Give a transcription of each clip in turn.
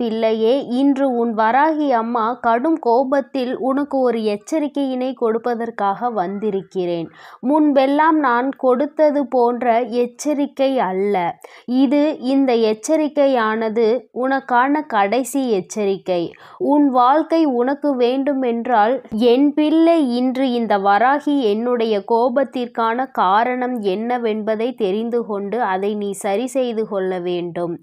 பிள்ளையே இன்று உன் வராகி அம்மா கடும் கோபத்தில் உனக்கு ஒரு எச்சரிக்கையினை கொடுப்பதற்காக வந்திருக்கிறேன். முன்பெல்லாம் நான் கொடுத்தது போன்ற எச்சரிக்கை அல்ல. இது இந்த எச்சரிக்கையானது உனக்கான கடைசி எச்சரிக்கை. உன் வாழ்க்கை உனக்கு வேண்டுமென்றால் என் பிள்ளை இன்று இந்த வராகி என்னுடைய கோபத்திற்கான காரணம் என்னவென்பதை தெரிந்து கொண்டு அதை நீ சரி செய்து கொள்ள வேண்டும்.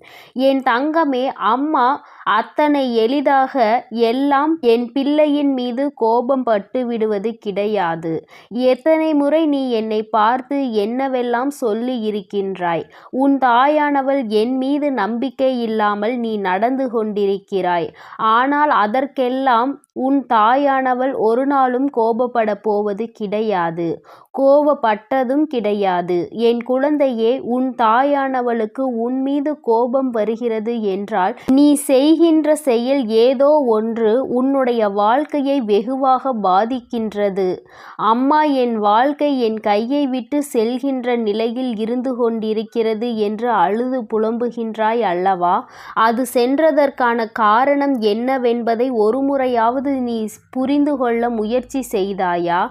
என் தங்கமே அம்மா அத்தனை எளிதாக எல்லாம் என் பிள்ளையின் மீது கோபம் பட்டு விடுவது கிடையாது. எத்தனை முறை நீ என்னை பார்த்து என்னவெல்லாம் சொல்லி இருக்கின்றாய்? உன் தாயானவள் என் மீது நம்பிக்கை இல்லாமல் நீ நடந்து கொண்டிருக்கிறாய். ஆனால் அதற்கெல்லாம் உன் தாயானவள் ஒரு நாளும் கோபப்பட போவது கிடையாது. கோபப்பட்டதும் கிடையாது. என் குழந்தையே உன் தாயானவளுக்கு உன் மீது கோபம் வருகிறது என்றால் நீ செய்கின்ற செயல் ஏதோ ஒன்று உன்னுடைய வாழ்க்கையை வெகுவாக பாதிக்கின்றது. அம்மா என் வாழ்க்கை என் கையை விட்டு செல்கின்ற நிலையில் இருந்து கொண்டிருக்கிறது என்று அழுது புலம்புகின்றாய் அல்லவா? அது சென்றதற்கான காரணம் என்னவென்பதை ஒரு முறையாவது நீ புரிந்து கொள்ள முயற்சி செய்தாயா?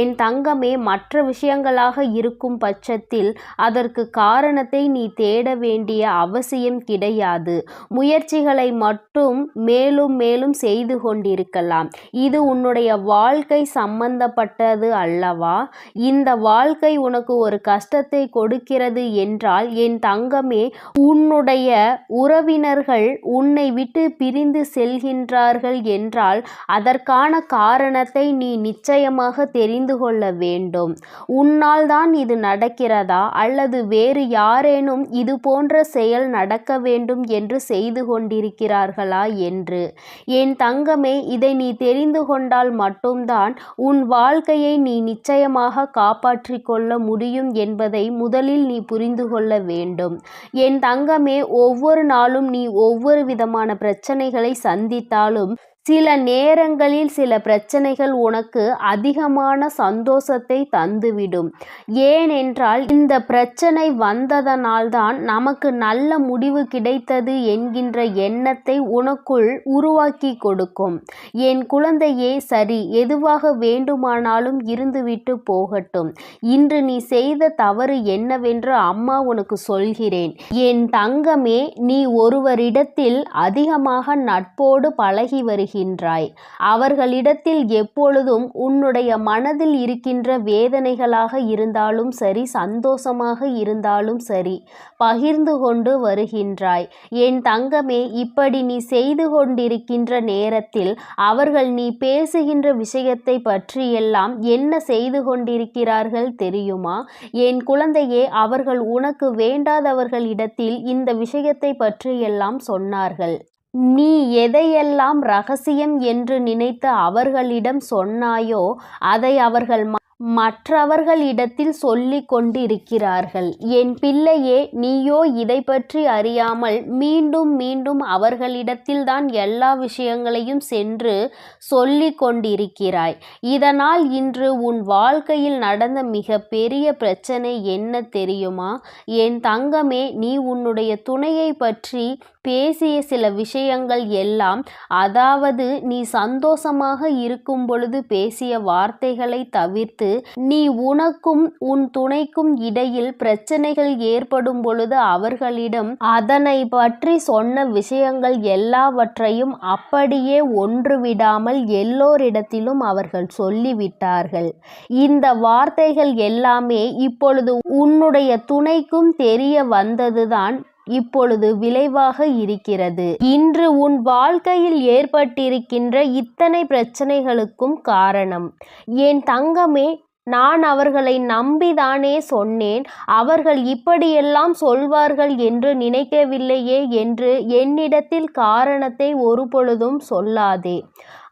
என் தங்கமே மற்ற மற்ற விஷயங்களாக இருக்கும் பட்சத்தில் அதற்கு காரணத்தை நீ தேட வேண்டிய அவசியம் கிடையாது. முயற்சிகளை மட்டும் மேலும் மேலும் செய்து கொண்டிருக்கலாம். இது உன்னுடைய வாழ்க்கை சம்பந்தப்பட்டது அல்லவா? இந்த வாழ்க்கை உனக்கு ஒரு கஷ்டத்தை கொடுக்கிறது என்றால் என் தங்கமே உன்னுடைய உறவினர்கள் உன்னை விட்டு பிரிந்து செல்கின்றார்கள் என்றால் அதற்கான காரணத்தை நீ நிச்சயமாக தெரிந்து கொள்ள வேண்டும். உன்னால் தான் இது நடக்கிறதா? அல்லது வேறு யாரேனும் இது போன்ற செயல் நடக்க வேண்டும் என்று செய்து கொண்டிருக்கிறார்களா என்று. என் தங்கமே இதை நீ தெரிந்து கொண்டால் மட்டும்தான் உன் வாழ்க்கையை நீ நிச்சயமாக காப்பாற்றிக் கொள்ள முடியும் என்பதை முதலில் நீ புரிந்து கொள்ள வேண்டும். என் தங்கமே ஒவ்வொரு நாளும் நீ ஒவ்வொரு விதமான பிரச்சனைகளை சந்தித்தாலும் சில நேரங்களில் சில பிரச்சனைகள் உனக்கு அதிகமான சந்தோஷத்தை தந்துவிடும். ஏனென்றால் இந்த பிரச்சனை வந்ததனால்தான் நமக்கு நல்ல முடிவு கிடைத்தது என்கின்ற எண்ணத்தை உனக்குள் உருவாக்கி கொடுக்கும். என் குழந்தையே சரி எதுவாக வேண்டுமானாலும் இருந்துவிட்டு போகட்டும். இன்று நீ செய்த தவறு என்னவென்று அம்மா உனக்கு சொல்கிறேன். என் தங்கமே நீ ஒருவரிடத்தில் அதிகமாக நட்போடு பழகி செய்கின்றாய் அவர்களிடத்தில் எப்பொழுதும் உன்னுடைய மனதில் இருக்கின்ற வேதனைகளாக இருந்தாலும் சரி சந்தோஷமாக இருந்தாலும் சரி பகிர்ந்து கொண்டு வருகின்றாய். என் தங்கமே இப்படி நீ செய்து கொண்டிருக்கின்ற நேரத்தில் அவர்கள் நீ பேசுகின்ற விஷயத்தை பற்றியெல்லாம் என்ன செய்து கொண்டிருக்கிறார்கள் தெரியுமா? என் குழந்தையே அவர்கள் உனக்கு வேண்டாதவர்களிடத்தில் இந்த விஷயத்தை பற்றியெல்லாம் சொன்னார்கள். நீ எதையெல்லாம் ரகசியம் என்று நினைத்து அவர்களிடம் சொன்னாயோ அதை அவர்கள் மற்றவர்களிடத்தில் சொல்லிக் கொண்டிருக்கிறார்கள். என் பிள்ளையே நீயோ இதை பற்றி அறியாமல் மீண்டும் மீண்டும் அவர்களிடத்தில்தான் எல்லா விஷயங்களையும் சென்று சொல்லிக் கொண்டிருக்கிறாய். இதனால் இன்று உன் வாழ்க்கையில் நடந்த மிக பெரிய பிரச்சனை என்ன தெரியுமா? என் தங்கமே நீ உன்னுடைய துணையை பற்றி பேசிய சில விஷயங்கள் எல்லாம் அதாவது நீ சந்தோஷமாக இருக்கும் பொழுது பேசிய வார்த்தைகளை தவிர்த்து நீ உனக்கும் உன் துணைக்கும் இடையில் பிரச்சனைகள் ஏற்படும் பொழுது அவர்களிடம் அதனை பற்றி சொன்ன விஷயங்கள் எல்லாவற்றையும் அப்படியே ஒன்று விடாமல் எல்லோரிடத்திலும் அவர்கள் சொல்லிவிட்டார்கள். இந்த வார்த்தைகள் எல்லாமே இப்பொழுது உன்னுடைய துணைக்கும் தெரிய வந்ததுதான் இப்பொழுது விளைவாக இருக்கிறது. இன்று உன் வாழ்க்கையில் ஏற்பட்டிருக்கின்ற இத்தனை பிரச்சனைகளுக்கும் காரணம். என் தங்கமே நான் அவர்களை நம்பிதானே சொன்னேன். அவர்கள் இப்படியெல்லாம் சொல்வார்கள் என்று நினைக்கவில்லையே என்று என்னிடத்தில் காரணத்தை ஒருபொழுதும் சொல்லாதே.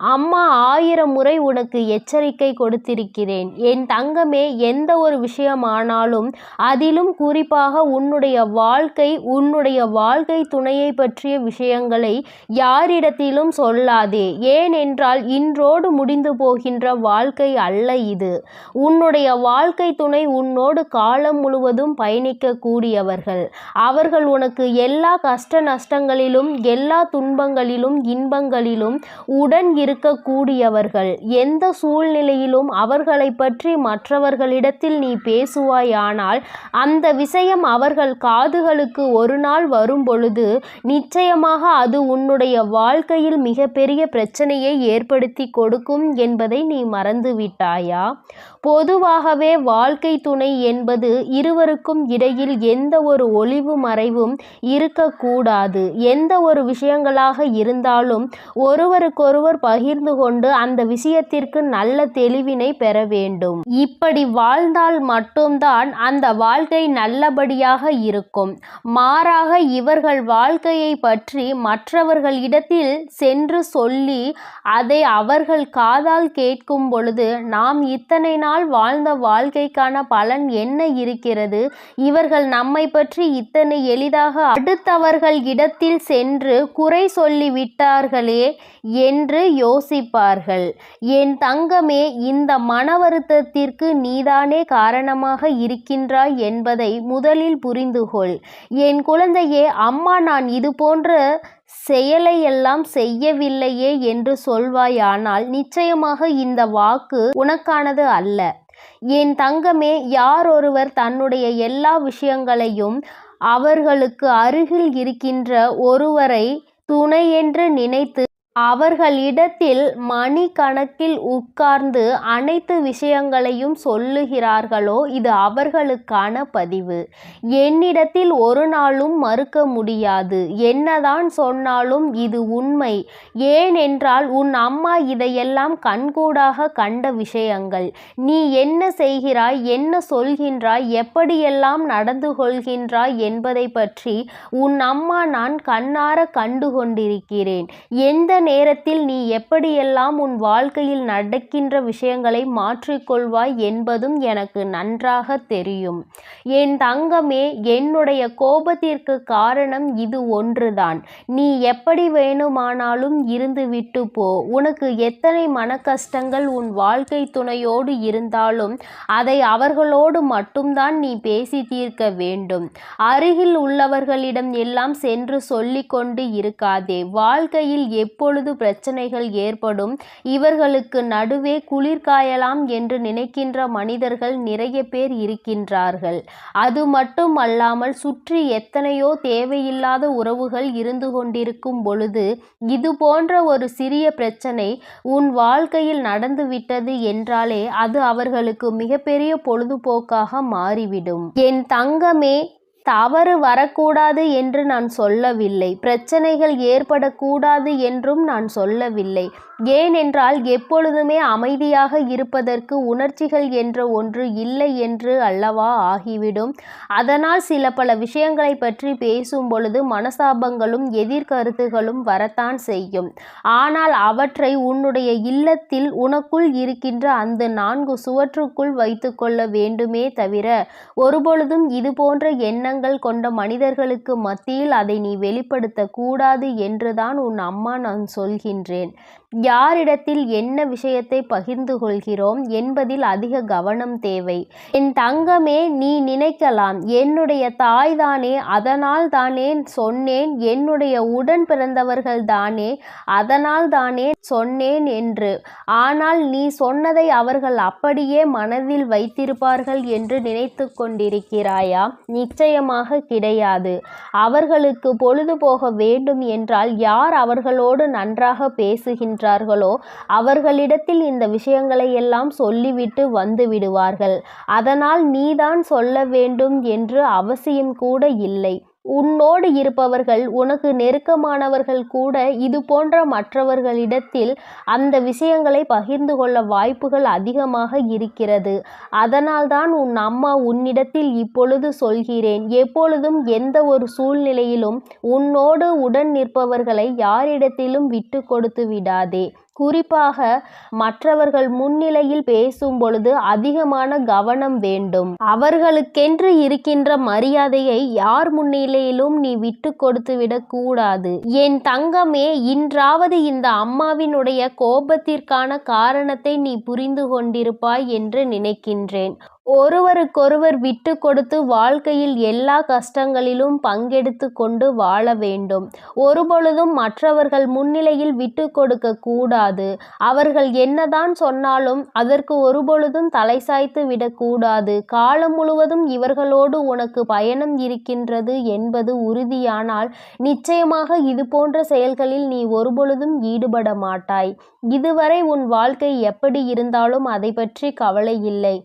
அம்மா ஆயிரம் முறை உனக்கு எச்சரிக்கை கொடுத்திருக்கிறேன். என் தங்கமே எந்த ஒரு விஷயமானாலும் அதிலும் குறிப்பாக உன்னுடைய வாழ்க்கை உன்னுடைய வாழ்க்கை துணையை பற்றிய விஷயங்களை யாரிடத்திலும் சொல்லாதே. ஏனென்றால் இன்றோடு முடிந்து போகின்ற வாழ்க்கை அல்ல இது. உன்னுடைய வாழ்க்கை துணை உன்னோடு காலம் முழுவதும் பயணிக்கக்கூடியவர்கள். அவர்கள் உனக்கு எல்லா கஷ்ட நஷ்டங்களிலும் எல்லா துன்பங்களிலும் இன்பங்களிலும் உடன் இருக்கக்கூடியவர்கள். எந்த சூழ்நிலையிலும் அவர்களை பற்றி மற்றவர்களிடத்தில் நீ பேசுவாயானால் அந்த விஷயம் அவர்கள் காதுகளுக்கு ஒரு நாள் வரும் பொழுது நிச்சயமாக அது உன்னுடைய வாழ்க்கையில் மிகப்பெரிய பிரச்சனையை ஏற்படுத்தி கொடுக்கும் என்பதை நீ மறந்து விட்டாயா பொதுவாகவே வாழ்க்கை துணை என்பது இருவருக்கும் இடையில் எந்த ஒரு ஒளிவு மறைவும் இருக்கக்கூடாது. எந்த ஒரு விஷயங்களாக இருந்தாலும் ஒருவருக்கொருவர் பகிர்ந்து கொண்டு அந்த விஷயத்திற்கு நல்ல தெளிவினை பெற வேண்டும். இப்படி வாழ்ந்தால் மட்டும்தான் அந்த வாழ்க்கை நல்லபடியாக இருக்கும். மாறாக இவர்கள் வாழ்க்கையை பற்றி மற்றவர்களிடத்தில் சென்று சொல்லி அதை அவர்கள் காதால் கேட்கும் பொழுது நாம் இத்தனை நாள் வாழ்ந்த வாழ்க்கைக்கான பலன் என்ன இருக்கிறது? இவர்கள் நம்மை பற்றி இத்தனை எளிதாக அடுத்தவர்கள் இடத்தில் சென்று குறை சொல்லி விட்டார்களே என்று யோசிப்பார்கள். என் தங்கமே இந்த மன வருத்தத்திற்கு நீதானே காரணமாக இருக்கின்றாய் என்பதை முதலில் புரிந்துகொள். என் குழந்தையே அம்மா நான் இது போன்ற செயலையெல்லாம் செய்யவில்லையே என்று சொல்வாயானால் நிச்சயமாக இந்த வாக்கு உனக்கானது அல்ல. என் தங்கமே யார் ஒருவர் தன்னுடைய எல்லா விஷயங்களையும் அவர்களுக்கு அருகில் இருக்கின்ற ஒருவரை துணை என்று நினைத்து அவர்களிடத்தில் மணிக்கணக்கில் உட்கார்ந்து அனைத்து விஷயங்களையும் சொல்லுகிறார்களோ இது அவர்களுக்கான பதிவு. என்னிடத்தில் ஒரு நாளும் மறுக்க முடியாது. என்னதான் சொன்னாலும் இது உண்மை. ஏனென்றால் உன் அம்மா இதையெல்லாம் கண்கூடாக கண்ட விஷயங்கள். நீ என்ன செய்கிறாய் என்ன சொல்கின்றாய் எப்படியெல்லாம் நடந்து கொள்கின்றாய் என்பதை பற்றி உன் அம்மா நான் கண்ணார கண்டு கொண்டிருக்கிறேன் எந்த நேரத்தில் நீ எப்படியெல்லாம் உன் வாழ்க்கையில் நடக்கின்ற விஷயங்களை மாற்றிக்கொள்வாய் என்பதும் எனக்கு நன்றாக தெரியும். என் தங்கமே என்னுடைய கோபத்திற்கு காரணம் இது ஒன்றுதான். நீ எப்படி வேணுமானாலும் இருந்து விட்டு போ. உனக்கு எத்தனை மன கஷ்டங்கள் உன் வாழ்க்கை துணையோடு இருந்தாலும் அதை அவர்களோடு மட்டும்தான் நீ பேசி தீர்க்க வேண்டும். அருகில் உள்ளவர்களிடம் எல்லாம் சென்று சொல்லிக்கொண்டு இருக்காதே. வாழ்க்கையில் எப்பொழுது பிரச்சனைகள் ஏற்படும். இவர்களுக்கு நடுவே குளிர் காயலாம் என்று நினைக்கின்ற மனிதர்கள் நிறைய பேர் இருக்கின்றார்கள். அது மட்டும் அல்லாமல் சுற்றி எத்தனையோ தேவையில்லாத உறவுகள் இருந்து கொண்டிருக்கும் பொழுது இது போன்ற ஒரு சிறிய பிரச்சனை உன் வாழ்க்கையில் நடந்துவிட்டது என்றாலே அது அவர்களுக்கு மிகப்பெரிய பொழுதுபோக்காக மாறிவிடும். என் தங்கமே தவறு வரக்கூடாது என்று நான் சொல்லவில்லை. பிரச்சனைகள் ஏற்படக்கூடாது என்றும் நான் சொல்லவில்லை. ஏனென்றால் எப்பொழுதுமே அமைதியாக இருப்பதற்கு உணர்ச்சிகள் என்ற ஒன்று இல்லை என்று அல்லவா ஆகிவிடும். அதனால் சில பல விஷயங்களை பற்றி பேசும் பொழுது மனசாபங்களும் எதிர்கருத்துகளும் வரத்தான் செய்யும். ஆனால் அவற்றை உன்னுடைய இல்லத்தில் உனக்குள் இருக்கின்ற அந்த நான்கு சுவற்றுக்குள் வைத்துக்கொள்ள வேண்டுமே தவிர ஒருபொழுதும் இது போன்ற எண்ணங்கள் கொண்ட மனிதர்களுக்கு மத்தியில் அதை நீ வெளிப்படுத்தக்கூடாது என்றுதான் உன் அம்மா நான் சொல்கின்றேன். யாரிடத்தில் என்ன விஷயத்தை பகிர்ந்து கொள்கிறோம் என்பதில் அதிக கவனம் தேவை. என் தங்கமே நீ நினைக்கலாம் என்னுடைய தாய் தானே அதனால் தானே சொன்னேன் என்னுடைய உடன் பிறந்தவர்கள் தானே அதனால் தானே சொன்னேன் என்று. ஆனால் நீ சொன்னதை அவர்கள் அப்படியே மனதில் வைத்திருப்பார்கள் என்று நினைத்து கொண்டிருக்கிறாயா? நிச்சயமாக கிடையாது. அவர்களுக்கு பொழுது போக வேண்டும் என்றால் யார் அவர்களோடு நன்றாக பேசுகின்ற இருக்கின்றார்களோ அவர்களிடத்தில் இந்த விஷயங்களை எல்லாம் சொல்லிவிட்டு வந்து விடுவார்கள். அதனால் நீதான் சொல்ல வேண்டும் என்று அவசியம் கூட இல்லை. உன்னோடு இருப்பவர்கள் உனக்கு நெருக்கமானவர்கள் கூட இது போன்ற மற்றவர்களிடத்தில் அந்த விஷயங்களை பகிர்ந்து கொள்ள வாய்ப்புகள் அதிகமாக இருக்கிறது. அதனால்தான் உன் அம்மா உன்னிடத்தில் இப்பொழுது சொல்கிறேன். எப்பொழுதும் எந்த ஒரு சூழ்நிலையிலும் உன்னோடு உடன் நிற்பவர்களை யாரிடத்திலும் விட்டு கொடுத்து விடாதே. குறிப்பாக மற்றவர்கள் முன்னிலையில் பேசும் பொழுது அதிகமான கவனம் வேண்டும். அவர்களுக்கென்று இருக்கின்ற மரியாதையை யார் முன்னிலையிலும் நீ விட்டு கொடுத்து விடக்கூடாது என் தங்கமே இன்றாவது இந்த அம்மாவினுடைய கோபத்திற்கான காரணத்தை நீ புரிந்து கொண்டிருப்பாய் என்று நினைக்கின்றேன். ஒருவருக்கொருவர் விட்டு கொடுத்து வாழ்க்கையில் எல்லா கஷ்டங்களிலும் பங்கெடுத்து கொண்டு வாழ வேண்டும். ஒருபொழுதும் மற்றவர்கள் முன்னிலையில் விட்டு கொடுக்க கூடாது. அவர்கள் என்னதான் சொன்னாலும் அதற்கு ஒருபொழுதும் தலை சாய்த்து விடக்கூடாது காலம் முழுவதும் இவர்களோடு உனக்கு பயணம் இருக்கின்றது என்பது உறுதியானால் நிச்சயமாக இது போன்ற செயல்களில் நீ ஒருபொழுதும் ஈடுபட மாட்டாய். இதுவரை உன் வாழ்க்கை எப்படி இருந்தாலும் அதை பற்றி கவலை இல்லை.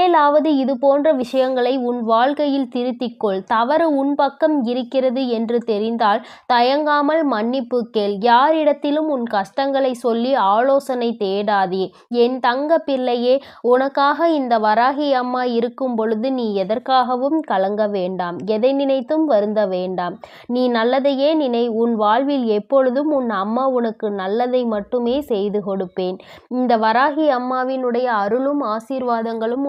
இனிமேலாவது இது போன்ற விஷயங்களை உன் வாழ்க்கையில் திருத்திக்கொள். தவறு உன் பக்கம் இருக்கிறது என்று தெரிந்தால் தயங்காமல் மன்னிப்பு கேள். யாரிடத்திலும் உன் கஷ்டங்களை சொல்லி ஆலோசனை தேடாதே. என் தங்க பிள்ளையே உனக்காக இந்த வராகி அம்மா இருக்கும் பொழுது நீ எதற்காகவும் கலங்க வேண்டாம். எதை நினைத்தும் வருந்த வேண்டாம். நீ நல்லதையே நினை உன் வாழ்வில் எப்பொழுதும் உன் அம்மா உனக்கு நல்லதை மட்டுமே செய்து கொடுப்பேன். இந்த வராகி அம்மாவினுடைய அருளும் ஆசீர்வாதங்களும்